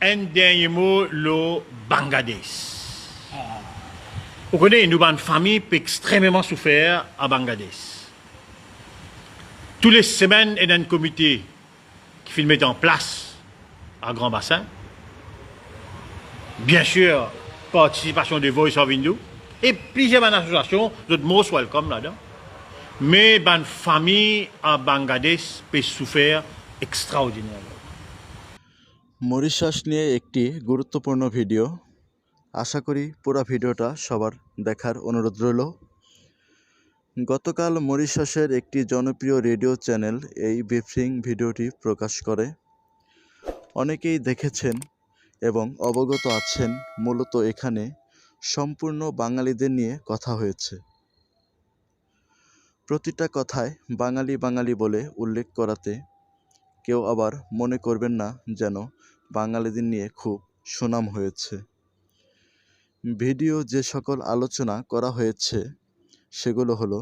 un dernier mot, le Bangladesh. Vous connaissez, une famille a extrêmement souffert à Bangladesh. Toutes les semaines, il y a un comité qui fait en place à Grand Bassin. Bien sûr, participation de Voice of Hindu et plusieurs associations, d'autres most welcome là-dedans. Mais une famille à Bangladesh peut souffrir extraordinairement. Mauritius নিয়ে একটি গুরুত্বপূর্ণ video. আশা করি পুরো ভিডিওটা সবার দেখার অনুরোধ রইল। গতকাল মরিশাসের একটি জনপ্রিয় রেডিও চ্যানেল এই ব্রিফিং ভিডিওটি প্রকাশ করে। অনেকেই দেখেছেন এবং অবগত আছেন মূলত এখানে সম্পূর্ণ বাঙালিদের নিয়ে কথা হয়েছে। প্রতিটা কথায় বাঙালি বাঙালি বলে উল্লেখ করাতে কেউ আবার মনে করবেন না যেন বাঙালিদের নিয়ে খুব সুনাম হয়েছে। ভিডিও যে সকল আলোচনা করা হয়েছে, সেগুলো হলো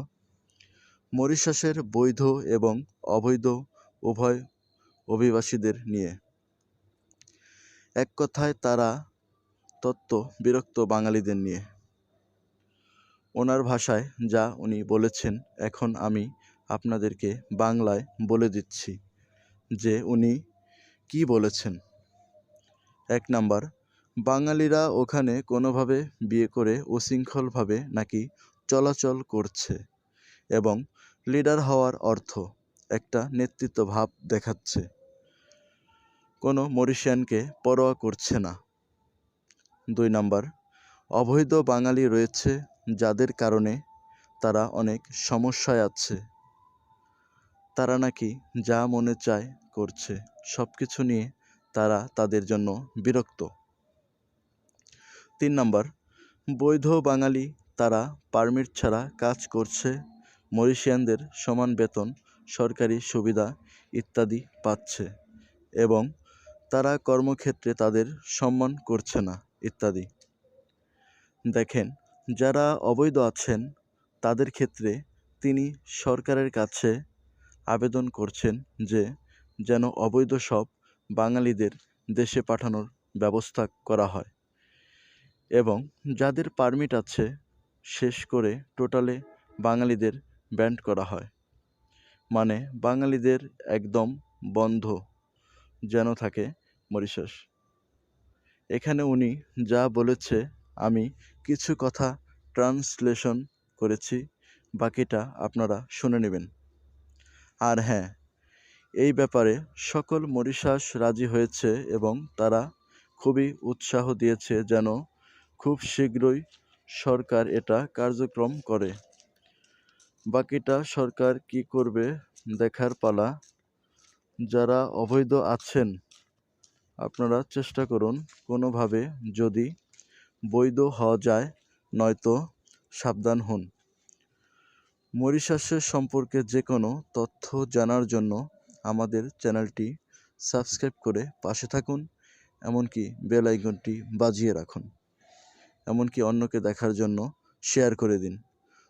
মরিশাসের বৈধ এবং অবৈধ উভয় অভিবাসীদের নিয়ে। এক কথায় তারা তত্ত্ব বিরক্ত বাঙালিদের নিয়ে। ওনার ভাষায় যা উনি বলেছেন, এখন আমি আপনাদেরকে বাংলায় বলে দিচ্ছি। যে উনি কি বলেছেন? এক নাম্বার, বাঙালিরা ওখানে কোনোভাবে বিয়ে করে উশৃঙ্খলভাবে নাকি চলাচল করছে এবং লিডার হওয়ার অর্থ একটা নেতৃত্ব ভাব দেখাচ্ছে। কোনো মরিশিয়ানকে পরোয়া করছে না। দুই নাম্বার, অবৈধ বাঙালি রয়েছে যাদের কারণে তারা অনেক সমস্যায় আছে। তারা নাকি যা মনে চায় করছে সব কিছু নিয়ে তারা তাদের জন্য বিরক্ত। তিন নম্বর, বৈধ বাঙালি তারা পারমিট ছাড়া কাজ করছে, মরিশিয়ানদের সমান বেতন, সরকারি সুবিধা ইত্যাদি পাচ্ছে এবং তারা কর্মক্ষেত্রে তাদের সম্মান করছে না ইত্যাদি। দেখেন, যারা অবৈধ আছেন, তাদের ক্ষেত্রে তিনি সরকারের কাছে আবেদন করছেন যে, যেন অবৈধ সব বাঙালিদের দেশে পাঠানোর ব্যবস্থা করা হয় এবং যাদের পারমিট আছে শেষ করে টোটালে বাঙালিদের ব্যান্ড করা হয়। মানে বাঙালিদের একদম বন্ধ যেন থাকে মরিশাস। এখানে উনি যা বলেছে, আমি কিছু কথা ট্রান্সলেশন করেছি, বাকিটা আপনারা শুনে নেবেন। আর হ্যাঁ এই ব্যাপারে সকল মরিশাস রাজি হয়েছে এবং তারা খুবই উৎসাহ দিয়েছে যেন খুব শীঘ্রই সরকার এটা কার্যক্রম করে। বাকিটা সরকার কি করবে দেখার পালা। যারা অবৈধ আছেন, আপনারা চেষ্টা করুন কোনোভাবে যদি বৈধ হওয়া যায়, নয়তো সাবধান হন। মরিশাসের সম্পর্কে যে কোনো তথ্য জানার জন্য আমাদের চ্যানেলটি সাবস্ক্রাইব করে পাশে থাকুন, এমনকি বেল আইকনটি বাজিয়ে রাখুন, এমনকি অন্যকে দেখার জন্য শেয়ার করে দিন।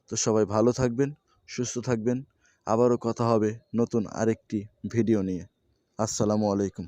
তো সবাই ভালো থাকবেন, সুস্থ থাকবেন। আবারও কথা হবে নতুন আরেকটি ভিডিও নিয়ে। আসসালামু আলাইকুম।